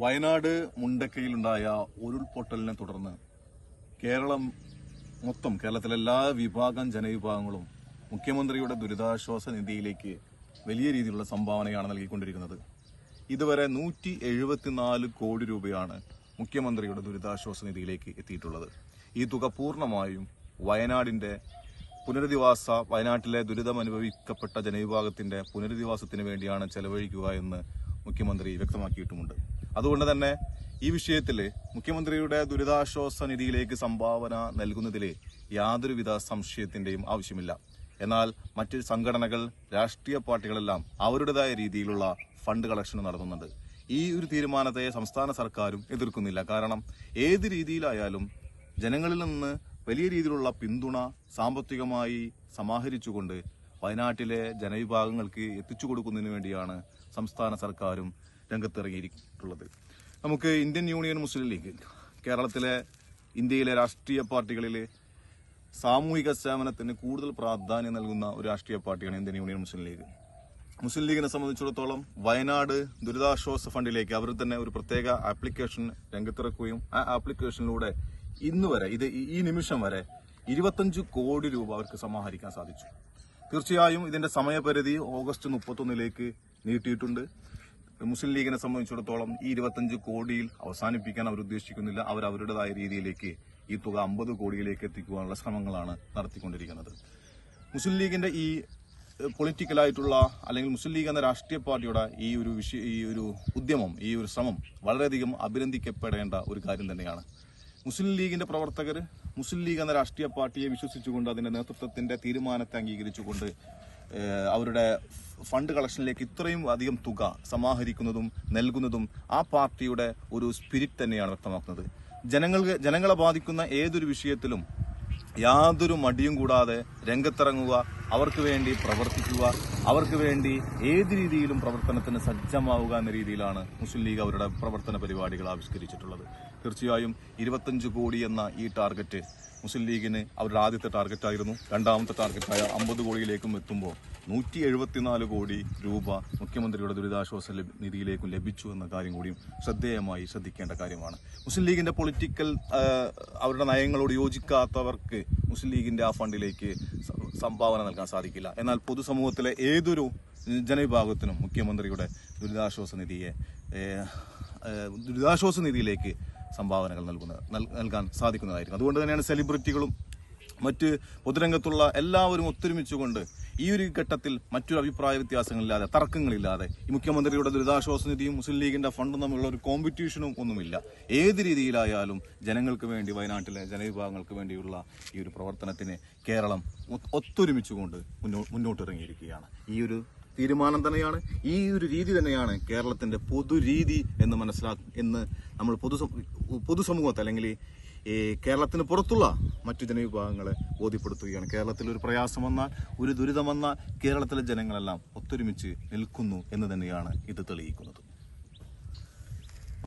വയനാട് മുണ്ടക്കയിലുണ്ടായ ഉരുൾപൊട്ടലിനെ തുടർന്ന് കേരളം മൊത്തം കേരളത്തിലെ എല്ലാ വിഭാഗം ജനവിഭാഗങ്ങളും മുഖ്യമന്ത്രിയുടെ ദുരിതാശ്വാസ നിധിയിലേക്ക് വലിയ രീതിയിലുള്ള സംഭാവനയാണ് നൽകിക്കൊണ്ടിരിക്കുന്നത്. ഇതുവരെ നൂറ്റി എഴുപത്തിനാല് കോടി രൂപയാണ് മുഖ്യമന്ത്രിയുടെ ദുരിതാശ്വാസ നിധിയിലേക്ക് എത്തിയിട്ടുള്ളത്. ഈ തുക പൂർണമായും വയനാടിന്റെ പുനരധിവാസ വയനാട്ടിലെ ദുരിതമനുഭവിക്കപ്പെട്ട ജനവിഭാഗത്തിന്റെ പുനരധിവാസത്തിന് വേണ്ടിയാണ് ചെലവഴിക്കുക എന്ന് മുഖ്യമന്ത്രി വ്യക്തമാക്കിയിട്ടുമുണ്ട്. അതുകൊണ്ട് തന്നെ ഈ വിഷയത്തിൽ മുഖ്യമന്ത്രിയുടെ ദുരിതാശ്വാസ നിധിയിലേക്ക് സംഭാവന നൽകുന്നതിൽ യാതൊരുവിധ സംശയത്തിന്റെയും ആവശ്യമില്ല. എന്നാൽ മറ്റ് സംഘടനകൾ രാഷ്ട്രീയ പാർട്ടികളെല്ലാം അവരുടേതായ രീതിയിലുള്ള ഫണ്ട് കളക്ഷൻ നടത്തുന്നുണ്ട്. ഈ ഒരു തീരുമാനത്തെ സംസ്ഥാന സർക്കാരും എതിർക്കുന്നില്ല. കാരണം ഏത് രീതിയിലായാലും ജനങ്ങളിൽ നിന്ന് വലിയ രീതിയിലുള്ള പിന്തുണ സാമ്പത്തികമായി സമാഹരിച്ചുകൊണ്ട് വയനാട്ടിലെ ജനവിഭാഗങ്ങൾക്ക് എത്തിച്ചു കൊടുക്കുന്നതിന് വേണ്ടിയാണ് സംസ്ഥാന സർക്കാരും രംഗത്തിറങ്ങിയിട്ടുള്ളത്. നമുക്ക് ഇന്ത്യൻ യൂണിയൻ മുസ്ലിം ലീഗ് കേരളത്തിലെ ഇന്ത്യയിലെ രാഷ്ട്രീയ പാർട്ടികളിൽ സാമൂഹിക സേവനത്തിന് കൂടുതൽ പ്രാധാന്യം നൽകുന്ന ഒരു രാഷ്ട്രീയ പാർട്ടിയാണ് ഇന്ത്യൻ യൂണിയൻ മുസ്ലിം ലീഗ്. മുസ്ലിം ലീഗിനെ സംബന്ധിച്ചിടത്തോളം വയനാട് ദുരിതാശ്വാസ ഫണ്ടിലേക്ക് അവർ തന്നെ ഒരു പ്രത്യേക ആപ്ലിക്കേഷൻ രംഗത്തിറക്കുകയും ആ ആപ്ലിക്കേഷനിലൂടെ ഇന്ന് വരെ ഇത് ഈ- നിമിഷം വരെ ഇരുപത്തഞ്ച് കോടി രൂപ അവർക്ക് സമാഹരിക്കാൻ സാധിച്ചു. തീർച്ചയായും ഇതിന്റെ സമയപരിധി ഓഗസ്റ്റ് മുപ്പത്തൊന്നിലേക്ക് നീട്ടിയിട്ടുണ്ട്. മുസ്ലിം ലീഗിനെ സംബന്ധിച്ചിടത്തോളം ഈ ഇരുപത്തഞ്ച് കോടിയിൽ അവസാനിപ്പിക്കാൻ അവർ ഉദ്ദേശിക്കുന്നില്ല. അവർ അവരുടേതായ രീതിയിലേക്ക് ഈ തുക അമ്പത് കോടിയിലേക്ക് എത്തിക്കുവാനുള്ള ശ്രമങ്ങളാണ് നടത്തിക്കൊണ്ടിരിക്കുന്നത്. മുസ്ലിം ലീഗിന്റെ ഈ പൊളിറ്റിക്കലായിട്ടുള്ള അല്ലെങ്കിൽ മുസ്ലിം ലീഗ് എന്ന രാഷ്ട്രീയ പാർട്ടിയുടെ ഈ ഒരു വിഷയ ഈ ഒരു ഉദ്യമം ഈ ഒരു ശ്രമം വളരെയധികം അഭിനന്ദിക്കപ്പെടേണ്ട ഒരു കാര്യം തന്നെയാണ്. മുസ്ലിം ലീഗിന്റെ പ്രവർത്തകർ മുസ്ലിം ലീഗ് എന്ന രാഷ്ട്രീയ പാർട്ടിയെ വിശ്വസിച്ചുകൊണ്ട് അതിന്റെ നേതൃത്വത്തിന്റെ തീരുമാനത്തെ അംഗീകരിച്ചുകൊണ്ട് അവരുടെ ഫണ്ട് കളക്ഷനിലേക്ക് ഇത്രയും അധികം തുക സമാഹരിക്കുന്നതും നൽകുന്നതും ആ പാർട്ടിയുടെ ഒരു സ്പിരിറ്റ് തന്നെയാണ് വ്യക്തമാക്കുന്നത്. ജനങ്ങൾക്ക് ജനങ്ങളെ ബാധിക്കുന്ന ഏതൊരു വിഷയത്തിലും യാതൊരു മടിയും കൂടാതെ രംഗത്തിറങ്ങുക അവർക്ക് വേണ്ടി പ്രവർത്തിക്കുക അവർക്ക് വേണ്ടി ഏത് രീതിയിലും പ്രവർത്തനത്തിന് സജ്ജമാവുക എന്ന രീതിയിലാണ് മുസ്ലിം ലീഗ് അവരുടെ പ്രവർത്തന പരിപാടികൾ ആവിഷ്കരിച്ചിട്ടുള്ളത്. തീർച്ചയായും ഇരുപത്തഞ്ച് കോടി എന്ന ഈ ടാർഗറ്റ് മുസ്ലിം ലീഗിന് അവരുടെ ആദ്യത്തെ ടാർഗറ്റായിരുന്നു. രണ്ടാമത്തെ ടാർഗറ്റായ അമ്പത് കോടിയിലേക്കും എത്തുമ്പോൾ നൂറ്റി എഴുപത്തിനാല് കോടി രൂപ മുഖ്യമന്ത്രിയുടെ ദുരിതാശ്വാസ നിധിയിലേക്കും ലഭിച്ചു എന്ന കാര്യം കൂടിയും ശ്രദ്ധേയമായി ശ്രദ്ധിക്കേണ്ട കാര്യമാണ്. മുസ്ലിം ലീഗിന്റെ പൊളിറ്റിക്കൽ അവരുടെ നയങ്ങളോട് യോജിക്കാത്തവർക്ക് മുസ്ലിം ലീഗിന്റെ ആ ഫണ്ടിലേക്ക് സംഭാവന നൽകാൻ സാധിക്കില്ല. എന്നാൽ പൊതുസമൂഹത്തിലെ ഏതൊരു ജനവിഭാഗത്തിനും മുഖ്യമന്ത്രിയുടെ ദുരിതാശ്വാസ നിധിയെ ദുരിതാശ്വാസ നിധിയിലേക്ക് സംഭാവനകൾ നൽകുന്ന നൽകാൻ സാധിക്കുന്നതായിരിക്കും. അതുകൊണ്ട് തന്നെയാണ് സെലിബ്രിറ്റികളും മറ്റ് പൊതുരംഗത്തുള്ള എല്ലാവരും ഒത്തൊരുമിച്ചുകൊണ്ട് ഈ ഒരു ഘട്ടത്തിൽ മറ്റൊരു അഭിപ്രായ വ്യത്യാസങ്ങളില്ലാതെ തർക്കങ്ങളില്ലാതെ ഈ മുഖ്യമന്ത്രിയുടെ ദുരിതാശ്വാസ നിധിയും മുസ്ലിം ലീഗിന്റെ ഫണ്ടും തമ്മിലുള്ള ഒരു കോമ്പറ്റീഷനും ഒന്നുമില്ല. ഏത് രീതിയിലായാലും ജനങ്ങൾക്ക് വേണ്ടി വയനാട്ടിലെ ജനവിഭാഗങ്ങൾക്ക് വേണ്ടിയുള്ള ഈ ഒരു പ്രവർത്തനത്തിന് കേരളം ഒത്തൊരുമിച്ചുകൊണ്ട് മുന്നോ- മുന്നോട്ടിറങ്ങിയിരിക്കുകയാണ്. ഈ ഒരു തീരുമാനം തന്നെയാണ് ഈ ഒരു രീതി തന്നെയാണ് കേരളത്തിന്റെ പൊതുരീതി എന്ന് മനസ്സിലാക്കും എന്ന് നമ്മൾ പൊതു പൊതുസമൂഹത്തെ അല്ലെങ്കിൽ ഈ കേരളത്തിന് പുറത്തുള്ള മറ്റു ജനവിഭാഗങ്ങളെ ബോധ്യപ്പെടുത്തുകയാണ്. കേരളത്തിൽ ഒരു പ്രയാസം വന്നാൽ ഒരു ദുരിതം വന്നാൽ കേരളത്തിലെ ജനങ്ങളെല്ലാം ഒത്തൊരുമിച്ച് നിൽക്കുന്നു എന്ന് തന്നെയാണ് ഇത് തെളിയിക്കുന്നത്.